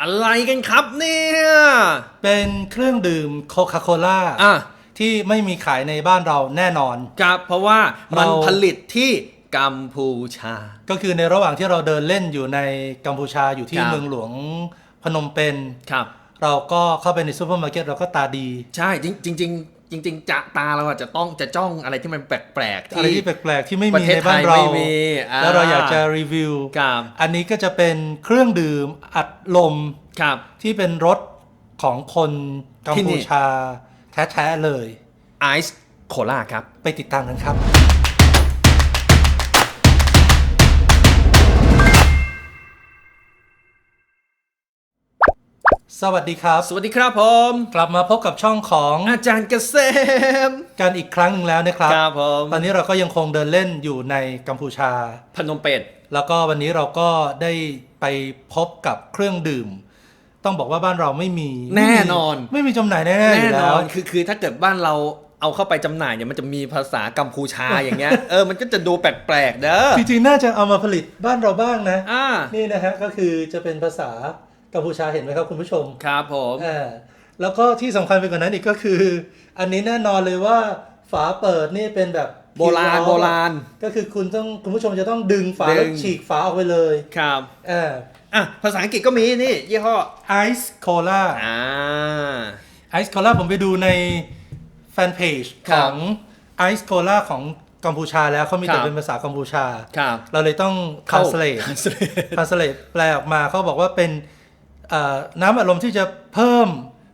อะไรกันครับเนี่ย เป็นเครื่องดื่มโคคาโคล่าอะ ที่ไม่มีขายในบ้านเราแน่นอน ครับเพราะว่ามันเรา ผลิตที่กัมพูชา ก็คือในระหว่างที่เราเดินเล่นอยู่ในกัมพูชาอยู่ที่ครับ เมืองหลวงพนมเปญครับ เราก็เข้าไปในซูเปอร์มาร์เก็ตเราก็ตาดี ใช่จริงจริง ๆ จริง ๆจะตาเราอะจะต้องจะจ้องอะไรที่มันแปลกๆอะไรที่แปลกๆที่ไม่ประมีเทศในไทบ้านยเราไม่มีอ่แล้วเราอยากจะรีวิวครับอันนี้ก็จะเป็นเครื่องดื่มอัดลมครับที่เป็นรสของคนกัมที่นี่พูชาแท้ๆเลยไอซ์โคลาครับ ไปติดตามกันครับ สวัสดีครับ สวัสดีครับผม กลับมาพบกับช่องของอาจารย์เกษมกันอีกครั้งหนึ่งแล้วนะครับครับผมตอนนี้เราก็ยังคงเดินเล่นอยู่ในกัมพูชา พนมเปญแล้วก็วันนี้เราก็ได้ไปพบกับเครื่องดื่ม ต้องบอกว่าบ้านเราไม่มีแน่นอน ไม่มีจำหน่ายแน่ๆอแน่ยู่นแล้อวนคือคือถ้าเกิดบ้านเราเอาเข้าไปจำหน่ายเนี่ยมันจะมีภาษากัมพูชาอย่างเงี้ย เออมันก็จะดูแปลกๆเด้อจริงๆน่าจะเอามาผลิตบ้านเราบ้างนะ อ่า นี่นะฮะก็คือจะเป็นภาษา กัมพูชาเห็นไหมครับคุณผู้ชมครับผมอ่าแล้วก็ที่สำคัญไปกว่านั้นอีกก็คือ อันนี้แน่นอนเลยว่าฝาเปิดนี่เป็นแบบโบราณคิวล้อโบราณ ก็คือคุณต้องคุณผู้ชมจะต้องดึงฝาดึงแล้วฉีกฝาออกไปเลยครับอ่าอะภาษาอังกฤษก็มีนี่ ยี่ห้อไอซ์โคลาอ่าไอซ์โคลาผมไปดูในแฟนเพจคขรับองไอซ์โคลาของกัมพูชาแล้วเขามีครัแต่บเป็นภาษากัมพูชาครับเราเลยต้อง translate translate translate แปลออกมาเขาบอกว่าเป็นเอ่อ น้ำอารมณ์ที่จะเพิ่ม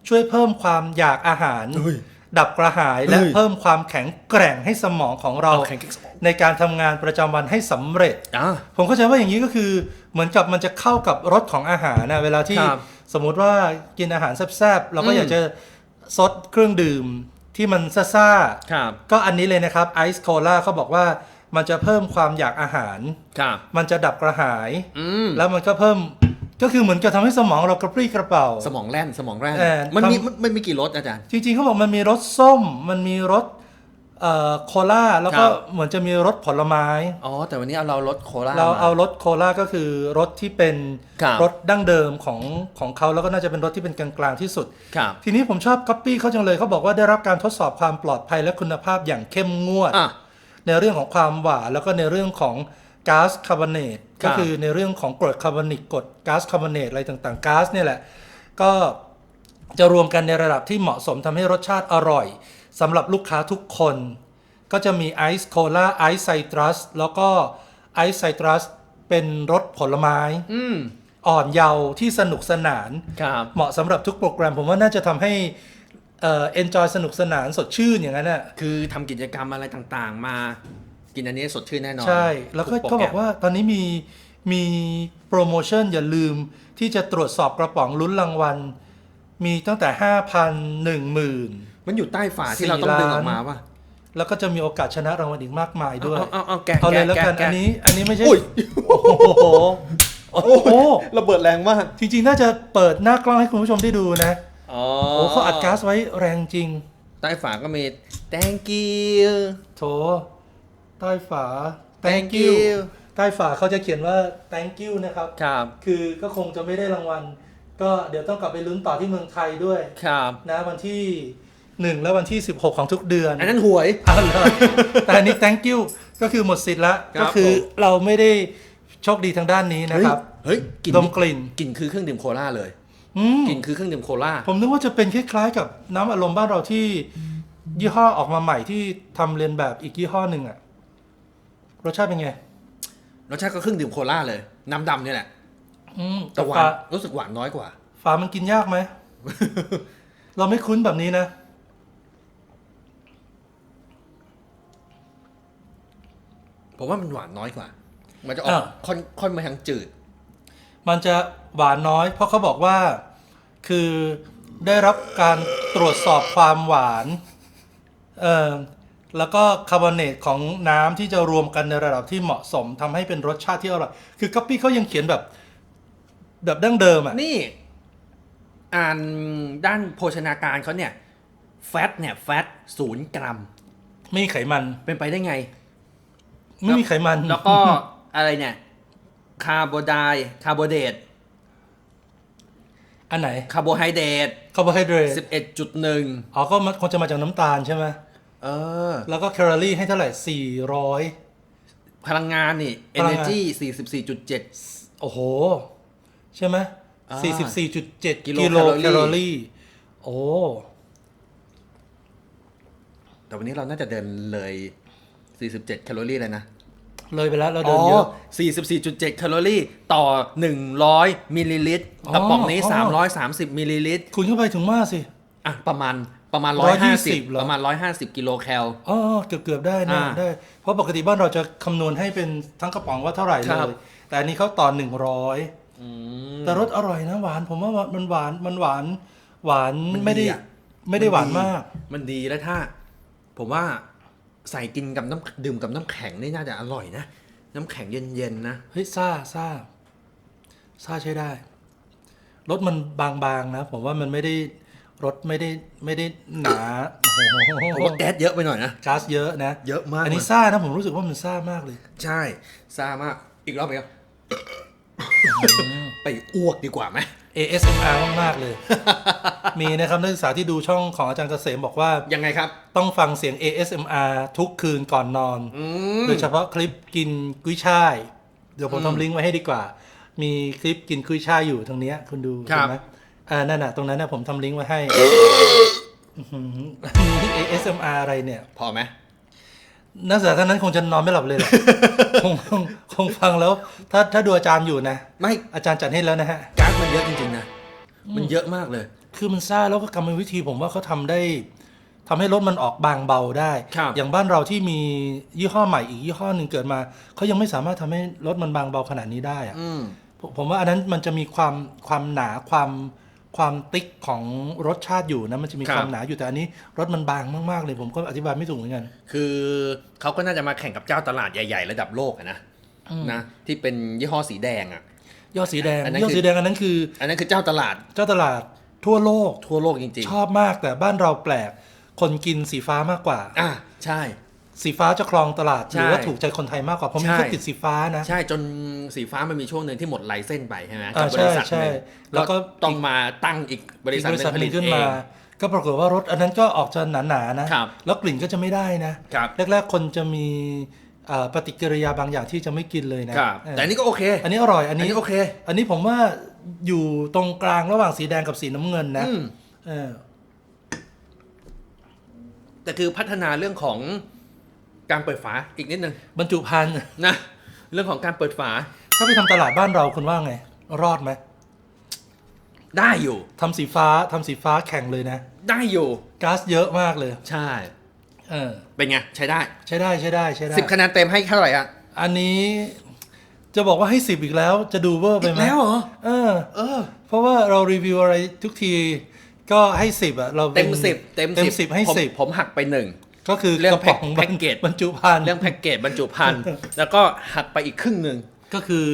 ช่วยเพิ่มความอยากอาหารอุ้ยดับกระหายและเฮ้ยเพิ่มความแข็งแกร่งให้สมองของเราเอาแข็งแกร่งสมองในการทำงานประจำวันให้สำเร็จอ่าผมเข้าใจว่าอย่างนี้ก็คือเหมือนกับมันจะเข้ากับรสของอาหารนะเวลาที่ครับสมมุติว่ากินอาหารแซ่บๆเราก็อืมอยากจะซดเครื่องดื่มที่มันซ่าครับๆก็อันนี้เลยนะครับไอซ์โคลาเขาบอกว่ามันจะเพิ่มความอยากอาหารครับมันจะดับกระหายอืมแล้วมันก็เพิ่ม ก็คือเหมือนกับทำให้สมองเรากระปรี้กระเป๋า สมองแล่นสมองแล่นเออมันมีทำ มันมันมีกี่รสอาจารย์ จริงๆเขาบอกมันมีรสส้ม มันมีรสเอ่อโคลาแล้วก็ครับ เหมือนจะมีรสผลไม้ อ๋อ แต่วันนี้เอาเรารสโคลาเรามเอารสโคลาก็คือรสที่เป็นครับ รสดั้งเดิมของของเขาแล้วก็น่าจะเป็นรสที่เป็นกลางๆที่สุด ครับทีนี้ผมชอบก๊อปปี้เขาจังเลยเขาบอกว่าได้รับการทดสอบความปลอดภัยและคุณภาพอย่างเข้มงวด อะ ในเรื่องของความหวานแล้วก็ในเรื่องของ ก๊าซคาร์บอเนตครัก็บคือในเรื่องของกรดคาร์บอนิกกรดก๊าซคาร์บอเนตอะไรต่างๆก๊าซเนี่ยแหละ ก็จะรวมกันในระดับที่เหมาะสมทำให้รสชาติอร่อยสำหรับลูกค้าทุกคน ก็จะมีไอซ์โคลาไอซ์ไซตรัสแล้วก็ไอซ์ไซตรัสเป็นรสผลไม้อืมอ่อนเยาว์ที่สนุกสนานครับเหมาะสำหรับทุกโปรแกรม ผมว่าน่าจะทำให้เอ่อ enjoy สนุกสนานสดชื่นอย่างนั้นน่ะคือทำกิจกรรมอะไรต่างๆ มา กินอันนี้สดชื่นแน่นอนใช่ แล้วก็ทุโปรก็แรบอกว่าตอนนี้มีมีโปรโมชั่นอย่าลืมที่จะตรวจสอบกระป๋องลุ้นรางวัล มีตั้งแต่5,000 10,000มันอยู่ใต้ฝาที่เราต้องดึงออกมาป่ะแล้วก็จะมีโอกาสชนะรางวัลอีกมากมายด้วยเอาเอาเอาแกะเอาเลยแกะแล้วกันแกะอันนี้อันนี้ไม่ใช่อุ้ยโอ้โหโอ้โหระเบิดแรงมาก จริง ๆ น่าจะเปิดหน้ากล้องให้คุณผู้ชมได้ดูนะอ๋อโอ้เขาอัดก๊าซไว้แรงจริง ใต้ฝาก็มี thank you โถ ใต้ฝา thank you ใต้ฝาเขาจะเขียนว่า thank you นะครับ ครับ คือก็คงจะไม่ได้รางวัล ก็เดี๋ยวต้องกลับไปลุ้นต่อที่เมืองไทยด้วยครับ นะวันที่1และวันที่ 16 ของทุกเดือนอันนั้นหวยเอาเลยแต่อันนี้ thank you ก็คือหมดสิทธิ์แล้วครับ ก็คือผมเราไม่ได้โชคดีทางด้านนี้นะครับเฮ้ยกลิ่นดมกลิ่นกลิ่นคือเครื่องดื่มโคลาเลยอืม กลิ่นคือเครื่องดื่มโคลา ผมนึกว่าจะเป็นคล้ายๆกับน้ำอารมณ์บ้านเราที่ยี่ห้อออกมาใหม่ที่ทำเรียนแบบอีกยี่ห้อหนึ่งอะ รสชาติเป็นไง รสชาติก็เครื่องดื่มโคลาเลย น้ำดำเนี่ยแหละ อืมแต่แต่หวาฝานรู้สึกหวานน้อยกว่า ฝามันกินยากไหม เราไม่คุ้นแบบนี้นะ ผมว่ามันหวานน้อยกว่า มันจะออกอ่าค่อนค่อนมาทางจืด มันจะหวานน้อย เพราะเขาบอกว่า คือได้รับการตรวจสอบความหวาน เอ่อ แล้วก็คาร์บอเนตของน้ำที่จะรวมกันในระดับที่เหมาะสมทำให้เป็นรสชาติที่อร่อย คือกัปปี้เขายังเขียนแบบ แบบดั้งเดิมอะ นี่ อ่านด้านโภชนาการเขาเนี่ย แฟตเนี่ย แฟตศูนย์กรัม ไม่มีไขมัน เป็นไปได้ไง ไม่มีไขมัน แล้วก็อะไรเนี่ย คาร์โบไดคาร์โบเดตอันไหน คาร์โบไฮเดรต คาร์โบไฮเดรต11.1อ๋อ ก็มันคงจะมาจากน้ำตาลใช่ไหม เออ แล้วก็แคลอรี่ให้เท่าไหร่ 400 พลังงานนี่ พลังงาน energy 44.7 โอ้โห ใช่ไหมอ่า44.7 กิกิโลโลแคแคลลออรี่รี่ โอ้ แต่วันนี้เราน่าจะเดินเลย 47 แคลอรี่เลยนะ เลยไปแล้วเราเดินเยอะ 44.7 แคลอรี่ต่อ 100 มิลลิลิตร อ๋อ กระป๋องนี้อ๋อ330 มิลลิลิตร คุณเข้าไปถึงมากสิ อะ ประมาณ ประมาณ120 150เหรอ ประมาณ150กิโลแคล อ๋อเกือบเกือบๆได้นะอ่าได้ เพราะปกติบ้านเราจะคำนวณให้เป็นทั้งกระป๋องว่าเท่าไหร่เลครับ ย แต่อันนี้เขาต่อหนึ่งร้อยอืม แต่รสอร่อยนะหวาน ผมว่ามันหวานมันหวานหวานมันดีไม่ได้อะ ไม่ได้หวานมาก มันดีแล้วถ้า ผมว่าใส่กินกับน้ำดื่มกับน้ำแข็งนี่น่าจะอร่อยนะ น้ำแข็งเย็นๆนะ เฮ้ยซ่าซ่าซ่าใช้ได้รสมันบางๆนะ ผมว่ามันไม่ได้ รสไม่ได้ไม่ได้หนาโอ้โหผมว่าแก๊สเยอะไปหน่อยนะ ก๊าซเยอะนะ เยอะมากอันนี้เลยซ่านะผมรู้สึกว่ามันซ่ามากเลย ใช่ซ่ามาก อีกรอบไหมครับ ไปอ้วกดีกว่าไหม ASMR มากๆเลย มีนะครับนักศึกษาที่ดูช่องของอาจารย์เกษมบอกว่ายังไงครับ ต้องฟังเสียง ASMR ทุกคืนก่อนนอนอืมโดยเฉพาะคลิปกินกุ้ยช่าย เดี๋ยวผมอืมทำลิงก์ไว้ให้ดีกว่า มีคลิปกินกุ้ยช่ายอยู่ทางเนี้ยคุณดูครับเห็นไหม อ่านั่นน่ะตรงนั้นน่ะผมทำลิงก์ไว้ให้อื้อหือมี ASMR อะไรเนี่ย พอไหมนักศึกษาท่านนั้นคงจะนอนไม่หลับเลยแหละ คงคงคงฟังแล้ว ถ้าถ้าดูอาจารย์อยู่นะ ไม่อาจารย์จัดให้แล้วนะฮะก๊าซมันเยอะจริง ๆ นะ มันเยอะมากเลย คือมันซ่าแล้วก็กรรมวิธีผมว่าเขาทำได้ทำให้รถมันออกบางเบาได้ ครับ อย่างบ้านเราที่มียี่ห้อใหม่อีกยี่ห้อหนึ่งเกิดมาเขายังไม่สามารถทำให้รถมันบางเบาขนาดนี้ได้อะ อืม ผมผมว่าอันนั้นมันจะมีความความหนาความ ความติ๊กของรสชาติอยู่นะมันจะมีครับความหนาอยู่แต่อันนี้รถมันบางมากๆเลยผมก็อธิบายไม่ถูกเหมือนกัน คือเขาก็น่าจะมาแข่งกับเจ้าตลาดใหญ่ๆ ระดับโลกอะนะนะที่เป็นยี่ห้อสีแดงอะยอดสีแดงอันนั้นยอดคือสีแดงอันนั้นคือ อันนั้นคือเจ้าตลาดเจ้าตลาดทั่วโลกทั่วโลกจริงชอบมากแต่บ้านเราแปลก คนกินสีฟ้ามากกว่าๆอะใช่ สีฟ้าจะครองตลาดใช่หรือว่าถูกใจคนไทยมากกว่าเพราะมีใช่แค่ติดสีฟ้านะ ใช่จนสีฟ้ามันมีช่วงหนึ่งที่หมดไลเส้นไปใช่ไหมอ่ากับบริษัทใช่หนึ่งใช่แล้วก็ต้องมาตั้งอีกบริอีกษัทบริษัทหผนึ่ลิงตขึ้นเอมางก็ปรากฏว่ารถอันนั้นก็ออกจะหนาๆนะครับแล้วกลิ่นก็จะไม่ได้นะครับแรกๆ คนจะมีเอ่อปฏิกิริยาบางอย่างที่จะไม่กินเลยนะครับเออแต่อันนี้ก็โอเค อันนี้อร่อย อัอันนนี้นี้โอเค อันนี้ผมว่าอยู่ตรงกลางระหว่างสีแดงกับสีน้ำเงินนะอืมเออแต่คือพัฒนาเรื่องของ การเปิดฝาอีกนิดนึงบรรจุภัณฑ์นะเรื่องของการเปิดฝา ถ้าไปทำตลาดบ้านเราคุณว่าไง รอดไหมได้อยู่ ทำสีฟ้าทำสีฟ้าแข่งเลยนะ ได้อยู่ ก๊าซเยอะมากเลย ใช่ เออ เป็นไง ใช้ได้ใช้ได้ใช้ได้ใช้ได้ สิบคะแนนเต็มให้เท่าไหร่อะ อันนี้จะบอกว่าให้สิบอีกแล้วจะดูเวอร์ไปอีกไหมแล้วเหรอ เออ เออ เพราะว่าเรารีวิวอะไรทุกทีก็ให้สิบอะเราเต็มป็นสิบเต็มเต็มสิบให้ผมสิบผมหักไปหนึ่ง ก็คือเรื่องกระป๋องแพ็คแพ็คเกจบรรจุภัณฑ์เรื่องแพ็กเกจบรรจุภัณฑ์แล้วก็หักไปอีกครึ่งหนึ่งก็คือ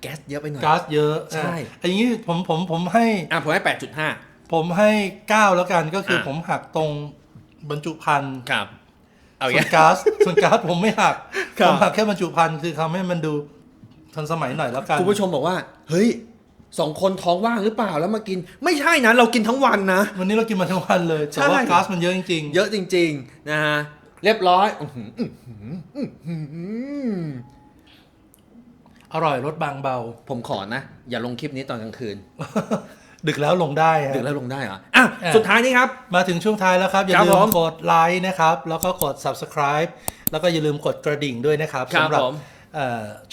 แก๊สเยอะไปหน่อยก๊าซเยอะใช่อะอย่างนี้ผมผมผมให้อะผมให้แปดจุดห้าผมให้เก้าแล้วกันก็คืออะผมหักตรงบรรจุภัณฑ์ครับเอาส่อย่าวนงก๊าซส่วนก๊าซผมไม่หักครับผมหักแค่บรรจุภัณฑ์คือทำให้มันดูทันสมัยหน่อยแล้วกันคุณผู้ชมบอกว่า เฮ้ย สองคนท้องว่างหรือเปล่าแล้วมากิน ไม่ใช่นะ เรากินทั้งวันนะ วันนี้เรากินมาทั้งวันเลยแต่ว่าใช่ก๊าซมันเยอะจริงเยอะจริง ๆ นะฮะเรียบร้อยอื้อหืออื้อหืออื้อหือๆอร่อยรสบางเบา ผมขอนะ อย่าลงคลิปนี้ตอนกลางคืน ดึกแล้วลงได้ฮะดึกแล้วลงได้เหรออะอะสุดท้ายนี้ครับ มาถึงช่วงท้ายแล้วครับ อย่าครับลืผมมกดไลค์นะครับ แล้วก็กด subscribe แล้วก็อย่าลืมกดกระดิ่งด้วยนะครับครับสำหรับผมเอ่อ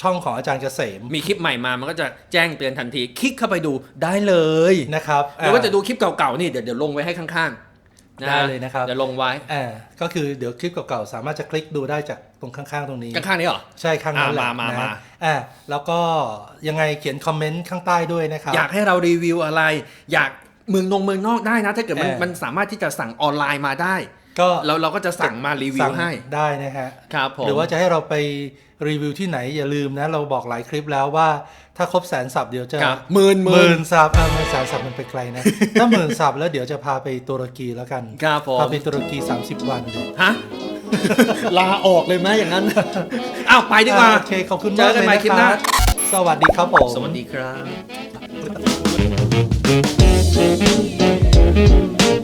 ช่องของอาจารย์เกษม มีคลิปใหม่มามันก็จะแจ้งเตือนทันที คลิกเข้าไปดูได้เลยนะครับหรือว่าจะดูคลิปเก่าๆนี่เดี๋ยวเดี๋ยวลงไว้ให้ข้างๆนะได้เลยนะครับเดี๋ยวลงไว้อ่าก็คือเดี๋ยวคลิปเก่าๆสามารถจะคลิกดูได้จากตรงข้างๆตรงนี้ข้างๆนี้เหรอใช่ข้างนั้นแหละอ่ามามานะมาอ่าแล้วก็ยังไงเขียนคอมเมนต์ข้างใต้ด้วยนะครับอยากให้เรารีวิวอะไร อยากเมืองนงเมืองนอกได้นะ ถ้าเกิดมันเออมันสามารถที่จะสั่งออนไลน์มาได้ ก็เราเราก็จะสั่งมารีวิวให้ได้นะฮะครับผมหรือว่าจะให้เราไปรีวิวที่ไหนอย่าลืมนะ เราบอกหลายคลิปแล้วว่าถ้าครบแสนสับเดี๋ยวจะหมื่นหมื่นสับอ่หมื่นแสนสับมันไปไกลนะ ถ้าหมื่นสับแล้วเดี๋ยวจะพาไปตุรกีแล้วกันครับผมพาไปตุรกี 30 วันฮะลาออกเลยไหมอย่างนั้นอ้าวไปดีกว่าโอเคขอบคุณมากเลยนะครับสวัสดีครับผมสวัสดีครับ